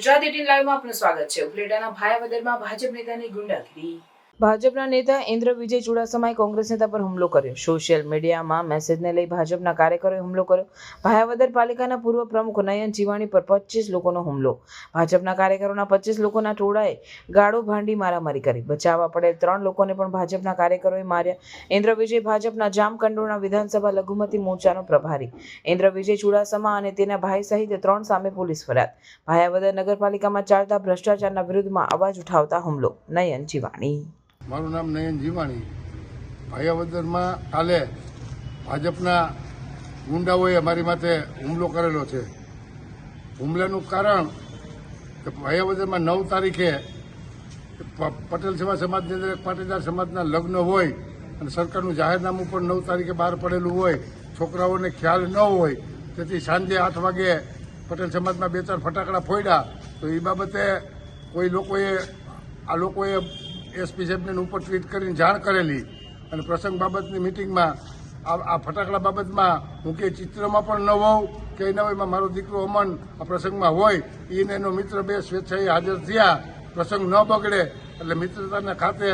Gujarat eighteen લાઈવમાં આપનું સ્વાગત છે. ઉપલેટાના ભાયાવદરમાં ભાજપ નેતાની ગુંડાગીરી. ભાજપના નેતા ઇન્દ્ર વિજય ચુડાસમાએ કોંગ્રેસ નેતા પર હુમલો કર્યો. સોશિયલ મીડિયામાં મેસેજને લઈ ભાજપના કાર્યકરોએ હુમલો કર્યો. ભાયાવદર પાલિકાના પૂર્વ પ્રમુખ નયન જીવાણી પર પચીસ લોકોનો હુમલો. ભાજપના કાર્યકરોના પચીસ લોકોના ટોળાએ ગાળો ભાંડી મારામારી કરી. બચાવવા પડેલ ત્રણ લોકોને પણ ભાજપના કાર્યકરોએ માર્યા. ઇન્દ્ર વિજય ભાજપના જામકંડોરણા વિધાનસભા લઘુમતી મોરચાનો પ્રભારી. ઇન્દ્ર વિજય ચુડાસમા અને તેના ભાઈ સહિત ત્રણ સામે પોલીસ ફરિયાદ. ભાયાવદર નગરપાલિકામાં ચાલતા ભ્રષ્ટાચારના વિરુદ્ધમાં અવાજ ઉઠાવતા હુમલો. નયન જીવાણી. મારું નામ નયન જીવાણી. ભાયાવદરમાં કાલે ભાજપના ગુંડાઓએ મારી માથે હુમલો કરેલો છે. હુમલાનું કારણ કે ભાયાવદરમાં નવ તારીખે પટેલ સેવા સમાજની અંદર એક પાટીદાર સમાજના લગ્ન હોય અને સરકારનું જાહેરનામું પણ નવ તારીખે બહાર પડેલું હોય, છોકરાઓને ખ્યાલ ન હોય, તેથી સાંજે આઠ વાગે પટેલ સમાજમાં બે ચાર ફટાકડા ફોડ્યા, તો એ બાબતે કોઈ લોકોએ, આ લોકોએ એસપી સાહેબને ઉપર ટ્વીટ કરીને જાણ કરેલી. અને પ્રસંગ બાબતની મિટિંગમાં આ ફટાકડા બાબતમાં હું કે ચિત્રમાં પણ ન હોઉં, કે ન હોય મારો દીકરો અમન આ પ્રસંગમાં હોય, એને એનો મિત્ર બે સ્વેચ્છાએ હાજર થયા. પ્રસંગ ન બગડે, એટલે મિત્રતાના ખાતે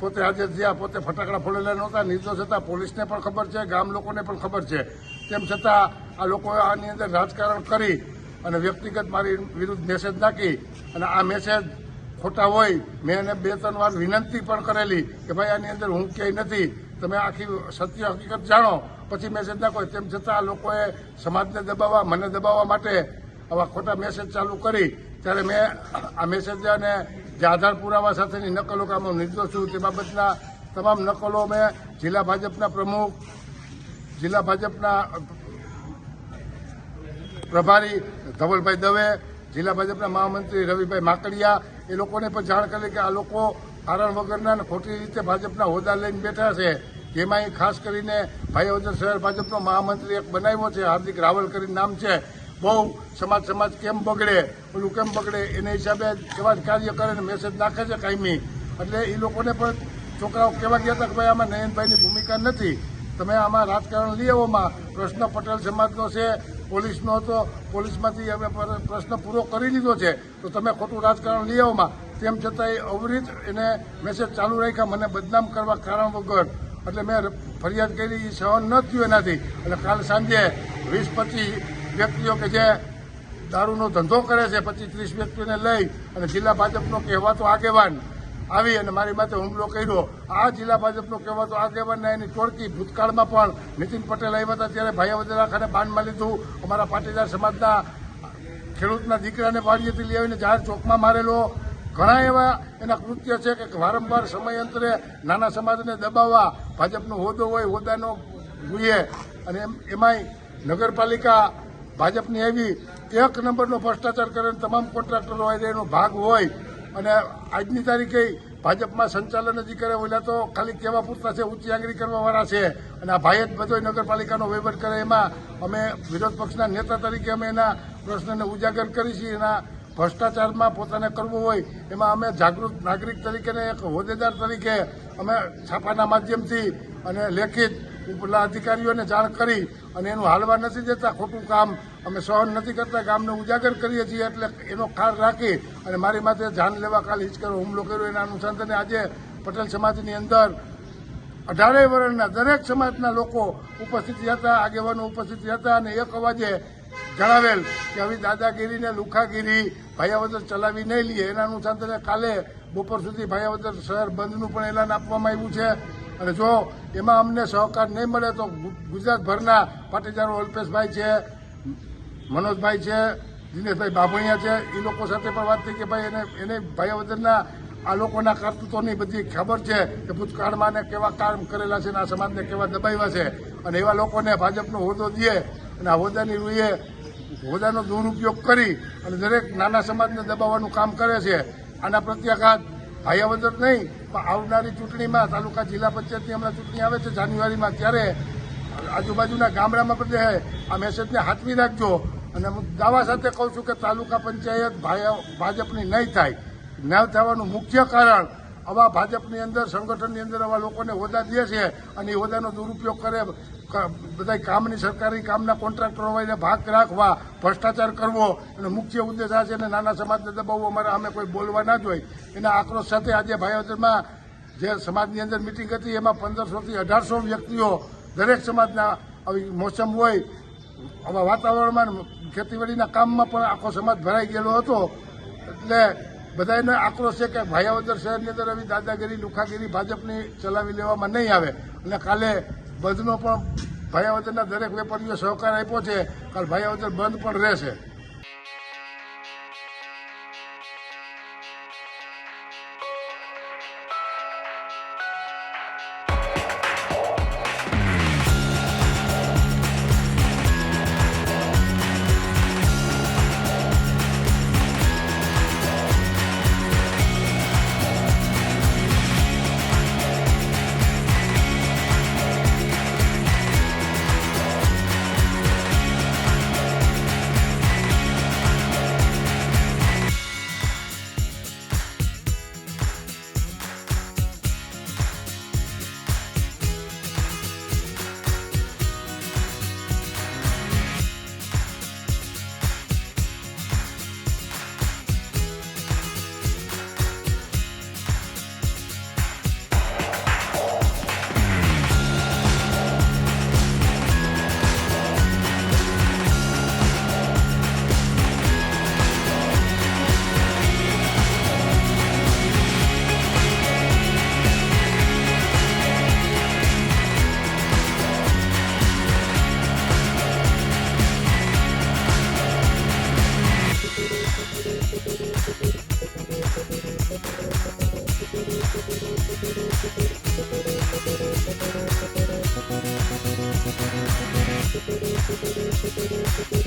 પોતે હાજર થયા, પોતે ફટાકડા ફોડેલા નહોતા. નિર્દોષ હતા. પોલીસને પણ ખબર છે, ગામ લોકોને પણ ખબર છે. તેમ છતાં આ લોકોએ આની અંદર રાજકારણ કરી અને વ્યક્તિગત મારી વિરુદ્ધ મેસેજ નાખી અને આ મેસેજ ખોટા હોય, મેં એને બે, ત્રણ વાર વિનંતી પણ કરેલી કે ભાઈ આની અંદર હું ક્યાંય નથી. તમે આખી સત્ય હકીકત જાણો. પછી મેસેજ નાખો. તેમ છતાં લોકોએ સમાજને દબાવવા, મને દબાવવા માટે આવા ખોટા મેસેજ ચાલુ કરી. ત્યારે મેં આ મેસેજ અને જે આધાર પુરાવા સાથેની નકલો કામ હું નિર્દોષ છું, તે બાબતના તમામ નકલો મેં જિલ્લા ભાજપના પ્રમુખ, જિલ્લા ભાજપના પ્રભારી ધવલભાઈ દવે, જિલ્લા ભાજપના મહામંત્રી રવિભાઈ માકડિયા એ લોકોને પણ જાણ કરી કે આ લોકો કારણ વગરના ખોટી રીતે ભાજપના હોદ્દા લઈને બેઠા છે. જેમાં ખાસ કરીને ભાઈઓદર શહેર ભાજપનો મહામંત્રી એક બનાવ્યો છે, હાર્દિક રાવલ કરીને નામ છે. બહુ સમાજ સમાજ કેમ બગડે? ઓલું કેમ બગડે? એના હિસાબે એવા જ કાર્ય કરે ને મેસેજ નાખે છે કાયમી. એટલે એ લોકોને પણ છોકરાઓ કહેવા ગયા હતા કે ભાઈ આમાં નયનભાઈની ભૂમિકા નથી. તમે આમાં રાજકારણ લઈ આવોમાં પ્રશ્ન પટેલ સમાજનો છે, પોલીસનો હતો પોલીસમાંથી હવે પ્રશ્ન પૂરો કરી લીધો છે. તો તમે ખોટું રાજકારણ લઈ આવોમાં તેમ છતાંય અવરિત એને મેસેજ ચાલુ રાખ્યા, મને બદનામ કરવા કારણ વગર. એટલે મેં ફરિયાદ કરી એ સહન ન થયું એનાથી. એટલે કાલ સાંજે વીસ પચીસ વ્યક્તિઓ કે જે દારૂનો ધંધો કરે છે, પચીસ ત્રીસ વ્યક્તિઓને લઈ અને જિલ્લા ભાજપનો કહેવાતો આગેવાન આવી અને મારી માથે હુમલો કર્યો. આ જિલ્લા ભાજપનો કહેવાતો આગેવાનને એની ટોળકી ભૂતકાળમાં પણ નીતિન પટેલ આવ્યા હતા ત્યારે ભાઈ વધેલા ખાતે બાનમાં લીધું. અમારા પાટીદાર સમાજના ખેડૂતના દીકરાને વાડીએથી લઈ આવીને જાહેર ચોકમાં મારેલો. ઘણા એવા એના કૃત્ય છે કે વારંવાર સમયાંતરે નાના સમાજને દબાવવા ભાજપનો હોદ્દો હોય, હોદ્દાનો જોઈએ. અને એમ, એમાંય નગરપાલિકા ભાજપની એવી એક નંબરનો ભ્રષ્ટાચાર કરે તમામ કોન્ટ્રાક્ટરો એનો ભાગ હોય. અને આજની તારીખે ભાજપમાં સંચાલન હજી કરે ઓલા તો ખાલી કહેવા પૂરતા છે, ઊંચી આંગળી કરવાવાળા છે. અને આ ભાઈ જ બધો નગરપાલિકાનો વહીવટ કરે, એમાં અમે વિરોધ પક્ષના નેતા તરીકે અમે એના પ્રશ્નને ઉજાગર કરી છીએ એના ભ્રષ્ટાચારમાં પોતાને કરવું હોય, એમાં અમે જાગૃત નાગરિક તરીકે એક હોદ્દેદાર તરીકે અમે છાપાના માધ્યમથી અને લેખિત ઉપલા અધિકારીઓને જાણ કરી અને એનું હાલવા નથી દેતા, ખોટું કામ અમે સહન નથી કરતા, ગામને ઉજાગર કરીએ છીએ એટલે એનો ખાર રાખી અને મારી માથે જાન લેવા કાલ હિચકરો હુમલો કર્યો એના અનુસંધાને આજે પટેલ સમાજની અંદર અઢારેય વર્ણના દરેક સમાજના લોકો ઉપસ્થિત હતા, આગેવાનો ઉપસ્થિત હતા અને એક અવાજે જણાવેલ કે આવી દાદાગીરીને લુખાગીરી ભાયાવદર ચલાવી નહીં લઈએ એના અનુસંધાને કાલે બપોર સુધી ભાયાવદર શહેર બંધનું પણ એલાન આપવામાં આવ્યું છે. અને જો એમાં અમને સહકાર નહીં મળે તો ગુજરાતભરના પાટીદારો અલ્પેશભાઈ છે, મનોજભાઈ છે, દિનેશભાઈ બાભણિયા છે, એ લોકો સાથે પણ વાત થઈ કે ભાઈ એને એને ભાઈવદરના આ લોકોના કરતૂતોની બધી ખબર છે કે ભૂતકાળમાં ને કેવા કામ કરેલા છે અને આ સમાજને કેવા દબાવ્યા છે. અને એવા લોકોને ભાજપનો હોદ્દો દે અને આ હોદ્દાની રૂએ હોદ્દાનો દુરુપયોગ કરી અને દરેક નાના સમાજને દબાવવાનું કામ કરે છે. આના પ્રત્યાઘાત ભાઈવદર નહીં, પણ આવનારી ચૂંટણીમાં તાલુકા જિલ્લા પંચાયતની હમણાં ચૂંટણી આવે છે જાન્યુઆરીમાં. ત્યારે આજુબાજુના ગામડામાં બધે આ મેસેજને હાથવી રાખજો. અને હું દાવા સાથે કહું છું કે તાલુકા પંચાયત ભાજપની નહીં થાય. ન થવાનું મુખ્ય કારણ આવા ભાજપની અંદર, સંગઠનની અંદર આવા લોકોને હોદ્દા દે છે અને એ હોદ્દાનો દુરુપયોગ કરે બધા કામની સરકારી કામના કોન્ટ્રાક્ટરો હોય એને ભાગ રાખવા, ભ્રષ્ટાચાર કરવો અને મુખ્ય ઉદ્દેશ આ છે અને નાના સમાજને દબાવવો. અમારે અમે કોઈ બોલવા ના જોઈએ એના આક્રોશ સાથે આજે ભાઈઓદરમાં જે સમાજની અંદર મિટિંગ હતી, એમાં પંદરસોથી અઢારસો વ્યક્તિઓ, દરેક સમાજના આવી મોસમ હોય, આવા વાતાવરણમાં ખેતીવાડીના કામમાં પણ આખો સમાજ ભરાઈ ગયેલો હતો. એટલે બધાને આક્રોશ કે ભાયાવદર શહેરની અંદર આવી દાદાગીરી, લુખાગીરી ભાજપની ચલાવી લેવામાં નહીં આવે. અને કાલે બંધનો પણ ભાયાવદરના દરેક વેપારીઓ સહકાર આપ્યો છે. કાલે ભાયાવદર બંધ પણ રહેશે. Thank you.